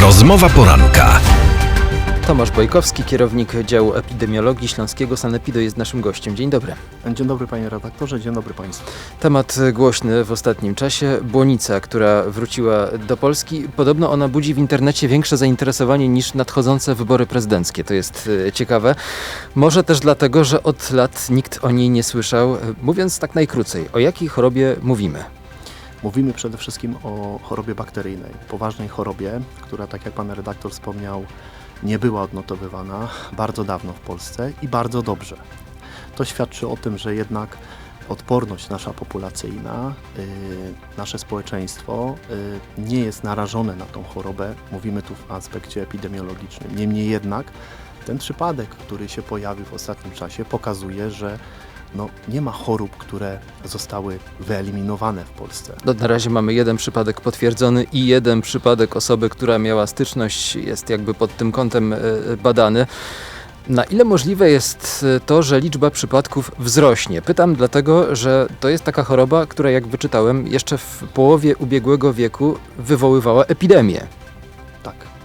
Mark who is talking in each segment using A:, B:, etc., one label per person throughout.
A: Rozmowa poranka.
B: Tomasz Bojkowski, kierownik działu epidemiologii Śląskiego Sanepidu jest naszym gościem. Dzień dobry.
C: Dzień dobry panie redaktorze, dzień dobry państwu.
B: Temat głośny w ostatnim czasie. Błonica, która wróciła do Polski. Podobno ona budzi w internecie większe zainteresowanie niż nadchodzące wybory prezydenckie. To jest e, ciekawe. Może też dlatego, że od lat nikt o niej nie słyszał. E, Mówiąc tak najkrócej, o jakiej chorobie mówimy?
C: Mówimy przede wszystkim o chorobie bakteryjnej, poważnej chorobie, która tak jak pan redaktor wspomniał, nie była odnotowywana bardzo dawno w Polsce i bardzo dobrze. To świadczy o tym, że jednak odporność nasza populacyjna, yy, nasze społeczeństwo yy, nie jest narażone na tą chorobę. Mówimy tu w aspekcie epidemiologicznym. Niemniej jednak ten przypadek, który się pojawił w ostatnim czasie, pokazuje, że no, nie ma chorób, które zostały wyeliminowane w Polsce.
B: No, na razie mamy jeden przypadek potwierdzony i jeden przypadek osoby, która miała styczność, jest jakby pod tym kątem e, badany. Na ile możliwe jest e, to, że liczba przypadków wzrośnie? Pytam dlatego, że to jest taka choroba, która jak wyczytałem, jeszcze w połowie ubiegłego wieku wywoływała epidemię.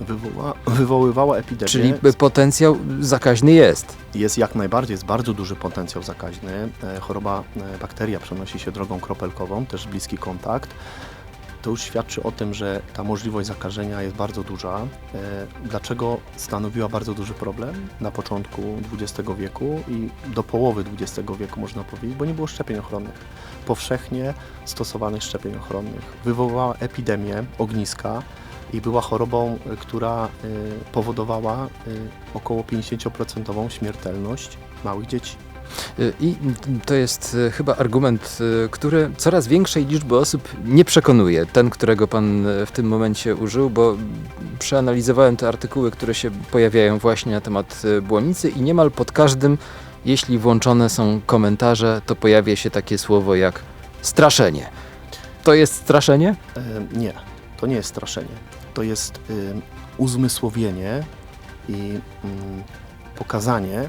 C: Wywoła, wywoływała epidemię.
B: Czyli potencjał zakaźny jest.
C: Jest jak najbardziej, jest bardzo duży potencjał zakaźny. E, Choroba, e, bakteria przenosi się drogą kropelkową, też bliski kontakt. To już świadczy o tym, że ta możliwość zakażenia jest bardzo duża. E, Dlaczego stanowiła bardzo duży problem na początku XX wieku i do połowy XX wieku można powiedzieć, bo nie było szczepień ochronnych. Powszechnie stosowanych szczepień ochronnych. Wywołała epidemię ogniska i była chorobą, y, która y, powodowała y, około 50% śmiertelność małych dzieci.
B: I to jest chyba argument, który coraz większej liczby osób nie przekonuje. Ten, którego pan w tym momencie użył, bo przeanalizowałem te artykuły, które się pojawiają właśnie na temat błonicy i niemal pod każdym, jeśli włączone są komentarze, to pojawia się takie słowo jak straszenie. To jest straszenie?
C: E, Nie, to nie jest straszenie. To jest y, uzmysłowienie i mm, pokazanie,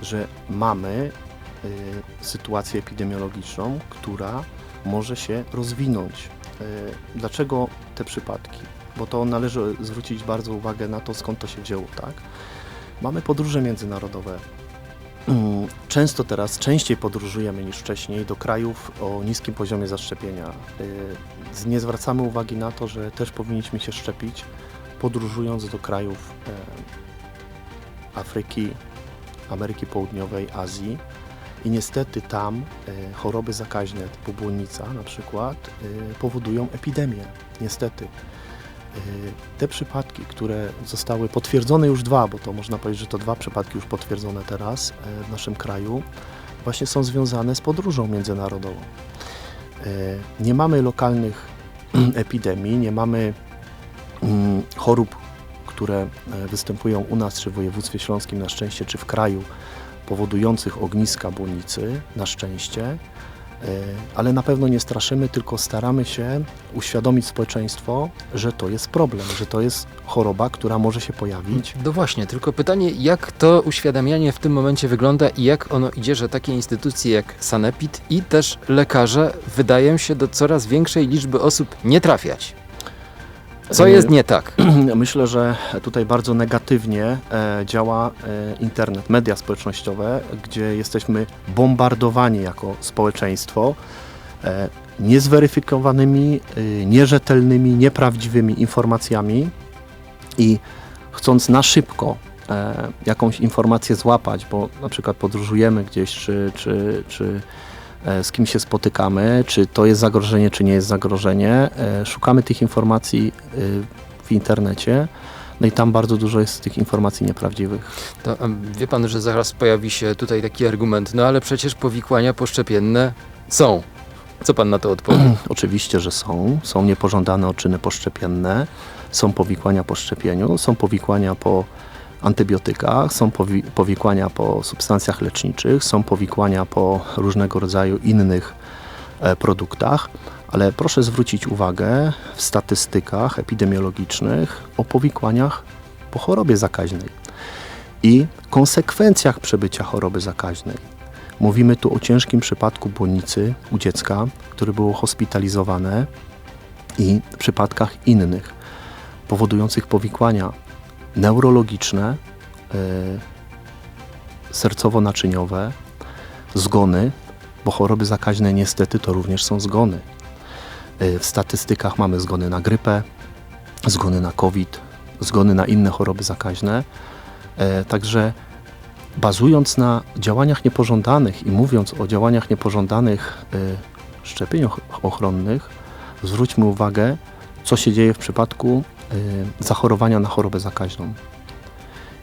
C: że mamy y, sytuację epidemiologiczną, która może się rozwinąć. Y, Dlaczego te przypadki? Bo to należy zwrócić bardzo uwagę na to, skąd to się wzięło, tak? Mamy podróże międzynarodowe. Mm, Często teraz, częściej podróżujemy niż wcześniej do krajów o niskim poziomie zaszczepienia. Y, Nie zwracamy uwagi na to, że też powinniśmy się szczepić, podróżując do krajów e, Afryki, Ameryki Południowej, Azji. I niestety tam e, choroby zakaźne typu błonnica na przykład powodują epidemię. Niestety. E, Te przypadki, które zostały potwierdzone już dwa, bo to można powiedzieć, że to dwa przypadki już potwierdzone teraz e, w naszym kraju, właśnie są związane z podróżą międzynarodową. E, Nie mamy lokalnych epidemii, nie mamy mm, chorób, które występują u nas, czy w województwie śląskim na szczęście, czy w kraju, powodujących ogniska błonicy, na szczęście, ale na pewno nie straszymy, tylko staramy się uświadomić społeczeństwo, że to jest problem, że to jest choroba, która może się pojawić.
B: No właśnie, tylko pytanie, jak to uświadamianie w tym momencie wygląda i jak ono idzie, że takie instytucje jak Sanepid i też lekarze wydają się do coraz większej liczby osób nie trafiać. Co jest nie tak?
C: Myślę, że tutaj bardzo negatywnie e, działa e, internet, media społecznościowe, gdzie jesteśmy bombardowani jako społeczeństwo e, niezweryfikowanymi, nierzetelnymi, nieprawdziwymi informacjami i chcąc na szybko jakąś informację złapać, bo na przykład podróżujemy gdzieś, czy, czy, czy z kim się spotykamy, czy to jest zagrożenie, czy nie jest zagrożenie, e, szukamy tych informacji e, w internecie. No i tam bardzo dużo jest tych informacji nieprawdziwych.
B: Wie pan, że zaraz pojawi się tutaj taki argument, no ale przecież powikłania poszczepienne są. Co pan na to odpowie?
C: Oczywiście, że są. Są niepożądane odczyny poszczepienne, są powikłania po szczepieniu, są powikłania po antybiotykach, są powi- powikłania po substancjach leczniczych, są powikłania po różnego rodzaju innych e, produktach, ale proszę zwrócić uwagę w statystykach epidemiologicznych o powikłaniach po chorobie zakaźnej i konsekwencjach przebycia choroby zakaźnej. Mówimy tu o ciężkim przypadku błonnicy u dziecka, które było hospitalizowane i przypadkach innych. powodujących powikłania neurologiczne, e, sercowo-naczyniowe, zgony, bo choroby zakaźne niestety to również są zgony. E, W statystykach mamy zgony na grypę, zgony na COVID, zgony na inne choroby zakaźne. E, Także bazując na działaniach niepożądanych i mówiąc o działaniach niepożądanych szczepień och- ochronnych, zwróćmy uwagę, co się dzieje w przypadku zachorowania na chorobę zakaźną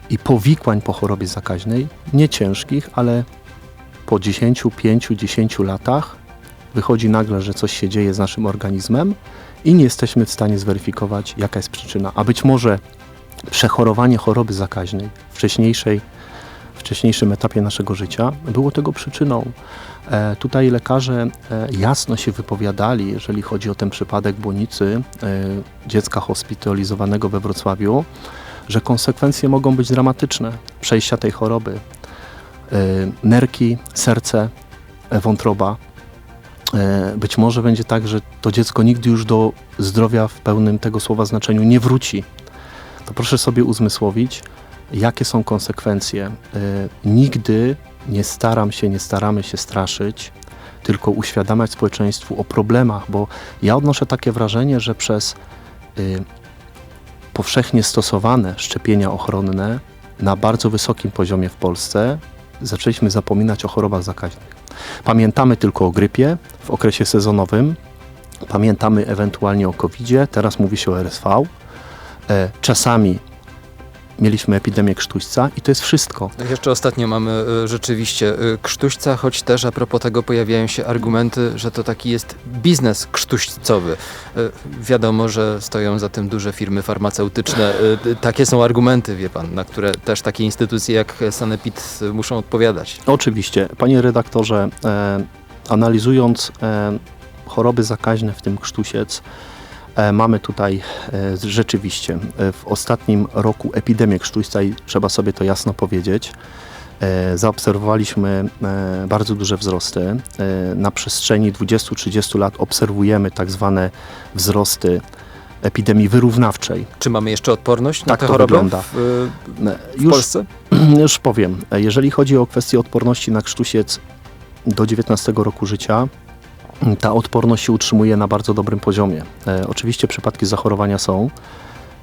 C: i powikłań po chorobie zakaźnej, nie ciężkich, ale po 10, 5, 10 latach wychodzi nagle, że coś się dzieje z naszym organizmem i nie jesteśmy w stanie zweryfikować, jaka jest przyczyna. A być może przechorowanie choroby zakaźnej wcześniejszej, wcześniejszym etapie naszego życia było tego przyczyną. E, tutaj lekarze e, jasno się wypowiadali, jeżeli chodzi o ten przypadek błonicy e, dziecka hospitalizowanego we Wrocławiu, że konsekwencje mogą być dramatyczne przejścia tej choroby. Nerki, serce, wątroba. Być może będzie tak, że to dziecko nigdy już do zdrowia w pełnym tego słowa znaczeniu nie wróci. To proszę sobie uzmysłowić, jakie są konsekwencje. Nigdy nie staram się, nie staramy się straszyć, tylko uświadamiać społeczeństwu o problemach, bo ja odnoszę takie wrażenie, że przez y, powszechnie stosowane szczepienia ochronne na bardzo wysokim poziomie w Polsce zaczęliśmy zapominać o chorobach zakaźnych. Pamiętamy tylko o grypie w okresie sezonowym, pamiętamy ewentualnie o COVID-zie, teraz mówi się o RSV. E, Czasami mieliśmy epidemię krztuśca i to jest wszystko.
B: Jeszcze ostatnio mamy e, rzeczywiście e, krztuśca, choć też a propos tego pojawiają się argumenty, że to taki jest biznes krztuścowy. E, Wiadomo, że stoją za tym duże firmy farmaceutyczne. Takie są argumenty, wie pan, na które też takie instytucje jak Sanepid muszą odpowiadać.
C: Oczywiście, panie redaktorze, e, analizując e, choroby zakaźne, w tym krztusiec, mamy tutaj e, rzeczywiście e, w ostatnim roku epidemię krztuśca i trzeba sobie to jasno powiedzieć. E, zaobserwowaliśmy e, bardzo duże wzrosty. E, na przestrzeni 20-30 lat obserwujemy tak zwane wzrosty epidemii wyrównawczej.
B: Czy mamy jeszcze odporność na
C: Tak
B: tę
C: to wygląda.
B: w, e, w
C: Już
B: Polsce?
C: Już powiem. Jeżeli chodzi o kwestię odporności na krztusiec do 19 roku życia, ta odporność się utrzymuje na bardzo dobrym poziomie. E, oczywiście przypadki zachorowania są.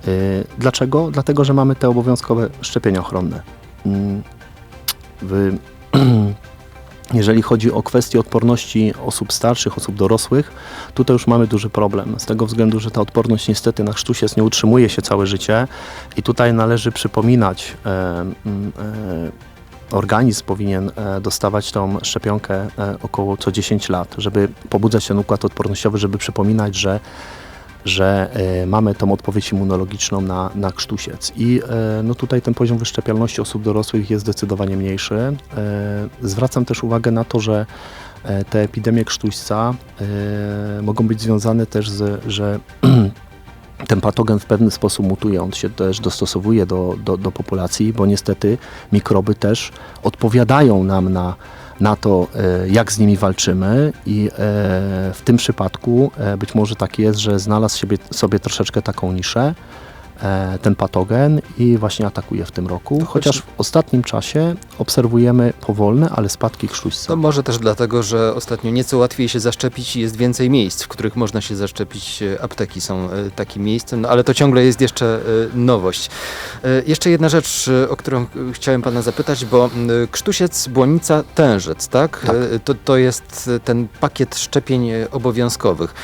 C: E, dlaczego? Dlatego, że mamy te obowiązkowe szczepienia ochronne. Mm, W, jeżeli chodzi o kwestię odporności osób starszych, osób dorosłych, tutaj już mamy duży problem. Z tego względu, że ta odporność niestety na krztusiec nie utrzymuje się całe życie i tutaj należy przypominać, e, mm, e, organizm powinien e, dostawać tą szczepionkę e, około co 10 lat, żeby pobudzać ten układ odpornościowy, żeby przypominać, że że e, mamy tą odpowiedź immunologiczną na, na krztusiec. I no tutaj ten poziom wyszczepialności osób dorosłych jest zdecydowanie mniejszy. Zwracam też uwagę na to, że te epidemie krztuśca mogą być związane też z, że ten patogen w pewny sposób mutuje, on się też dostosowuje do, do, do populacji, bo niestety mikroby też odpowiadają nam na, na to, e, jak z nimi walczymy i e, w tym przypadku e, być może tak jest, że znalazł sobie, sobie troszeczkę taką niszę, ten patogen i właśnie atakuje w tym roku,
B: To
C: chociaż w ostatnim czasie obserwujemy powolne, ale spadki krztuśca.
B: To może też dlatego, że ostatnio nieco łatwiej się zaszczepić i jest więcej miejsc, w których można się zaszczepić. E, Apteki są e, takim miejscem, no ale to ciągle jest jeszcze e, nowość. E, Jeszcze jedna rzecz, e, o którą e, chciałem pana zapytać, bo Krztusiec, Błonica, Tężec, tak?
C: Tak.
B: E, To, to jest e, ten pakiet szczepień e, obowiązkowych.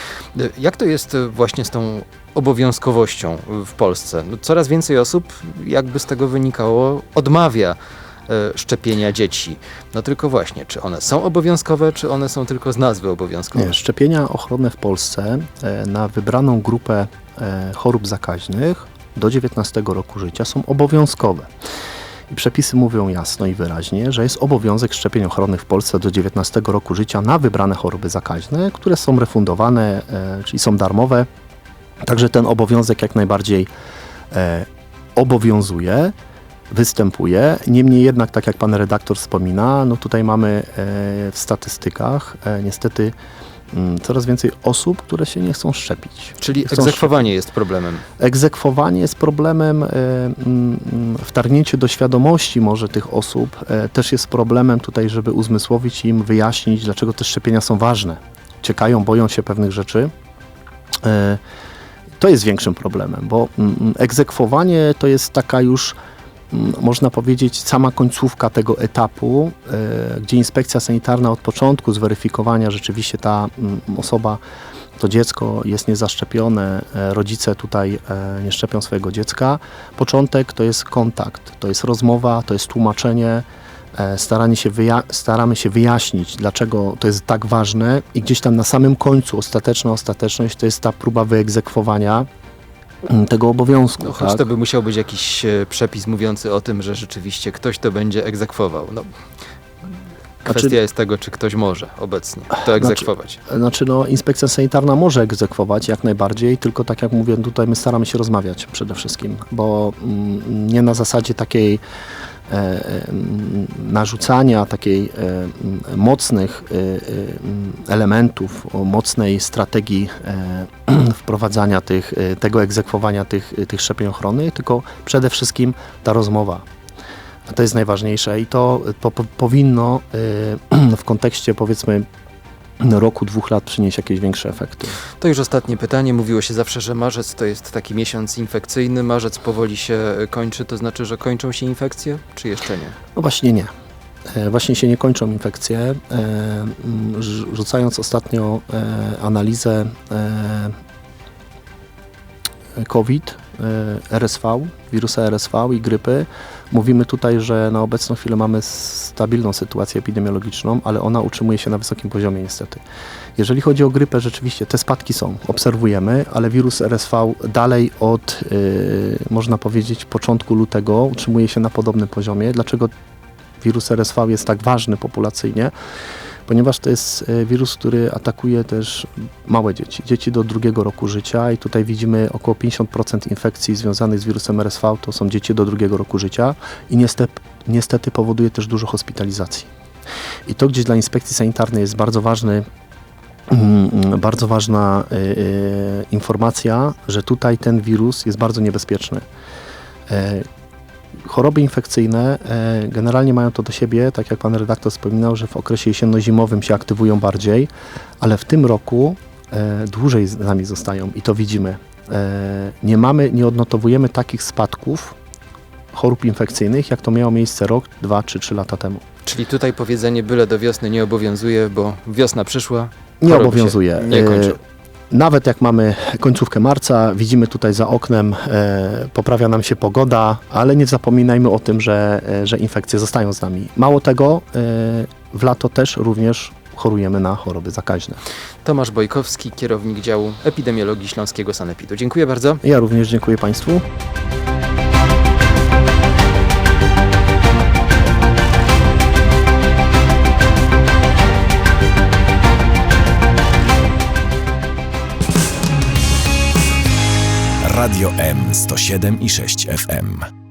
B: E, Jak to jest e, właśnie z tą obowiązkowością w Polsce? No, coraz więcej osób, jakby z tego wynikało, odmawia e, szczepienia dzieci. No tylko właśnie, czy one są obowiązkowe, czy one są tylko z nazwy obowiązkowe?
C: Nie, szczepienia ochronne w Polsce e, na wybraną grupę e, chorób zakaźnych do 19 roku życia są obowiązkowe. I przepisy mówią jasno i wyraźnie, że jest obowiązek szczepień ochronnych w Polsce do 19 roku życia na wybrane choroby zakaźne, które są refundowane, czyli są darmowe. Także ten obowiązek jak najbardziej e, obowiązuje, występuje. Niemniej jednak, tak jak pan redaktor wspomina, no tutaj mamy e, w statystykach e, niestety mm, coraz więcej osób, które się nie chcą szczepić.
B: Czyli
C: Chcą
B: egzekwowanie jest problemem.
C: Egzekwowanie jest problemem, e, mm, mm, wtargnięcie do świadomości może tych osób e, też jest problemem tutaj, żeby uzmysłowić im, wyjaśnić, dlaczego te szczepienia są ważne. Ciekają, boją się pewnych rzeczy. E, To jest większym problemem, bo mm, mm, egzekwowanie to jest taka już, mm, można powiedzieć, sama końcówka tego etapu, e, gdzie inspekcja sanitarna od początku zweryfikowania rzeczywiście ta osoba to dziecko jest niezaszczepione, e, rodzice tutaj e, nie szczepią swojego dziecka. Początek to jest kontakt, to jest rozmowa, to jest tłumaczenie, staranie się staramy się wyjaśnić, dlaczego to jest tak ważne i gdzieś tam na samym końcu, ostateczna ostateczność, to jest ta próba wyegzekwowania mm, tego obowiązku.
B: No, choć
C: tak?
B: to by musiał być jakiś e, przepis mówiący o tym, że rzeczywiście ktoś to będzie egzekwował. No, kwestia
C: Znaczy-
B: jest tego, czy ktoś może obecnie to egzekwować.
C: Znaczy, no, inspekcja sanitarna może egzekwować jak najbardziej, tylko tak jak mówię, tutaj my staramy się rozmawiać przede wszystkim, bo mm, nie na zasadzie takiej e, e, narzucania takiej e, mm, mocnych e, e, mm, elementów, mocnej strategii e, wprowadzania tych, e, tego egzekwowania tych, tych szczepień ochronnych, tylko przede wszystkim ta rozmowa. To jest najważniejsze i to po, powinno e, w kontekście powiedzmy roku, dwóch lat przynieść jakieś większe efekty.
B: To już ostatnie pytanie. Mówiło się zawsze, że marzec to jest taki miesiąc infekcyjny. Marzec powoli się kończy, to znaczy, że kończą się infekcje, czy jeszcze nie?
C: No właśnie nie. E, Właśnie się nie kończą infekcje. E, rz- Rzucając ostatnio e, analizę COVID, RSV, wirusa RSV i grypy, mówimy tutaj, że na obecną chwilę mamy stabilną sytuację epidemiologiczną, ale ona utrzymuje się na wysokim poziomie niestety. Jeżeli chodzi o grypę, rzeczywiście te spadki są, obserwujemy, ale wirus RSV dalej od, e, można powiedzieć, początku lutego utrzymuje się na podobnym poziomie. Dlaczego wirus RSV jest tak ważny populacyjnie, ponieważ to jest e, wirus, który atakuje też małe dzieci, dzieci do drugiego roku życia i tutaj widzimy około 50% infekcji związanych z wirusem RSV to są dzieci do drugiego roku życia i niestety, niestety powoduje też dużo hospitalizacji. I to gdzieś dla inspekcji sanitarnej jest bardzo ważny mm, bardzo ważna e, e, informacja, że tutaj ten wirus jest bardzo niebezpieczny. E, choroby infekcyjne e, generalnie mają to do siebie, tak jak pan redaktor wspominał, że w okresie jesienno-zimowym się aktywują bardziej, ale w tym roku e, dłużej z nami zostają i to widzimy. E, nie mamy, nie odnotowujemy takich spadków chorób infekcyjnych, jak to miało miejsce rok, dwa czy trzy lata temu.
B: Czyli tutaj powiedzenie byle do wiosny nie obowiązuje, bo wiosna przyszła.
C: Nie obowiązuje.
B: Nie kończą.
C: Nawet jak mamy końcówkę marca, widzimy tutaj za oknem, e, poprawia nam się pogoda, ale nie zapominajmy o tym, że, e, że infekcje zostają z nami. Mało tego, e, w lato też również chorujemy na choroby zakaźne.
B: Tomasz Bojkowski, kierownik działu epidemiologii Śląskiego Sanepidu. Dziękuję bardzo.
C: Ja również dziękuję Państwu.
A: Radio M 107 i 6 FM.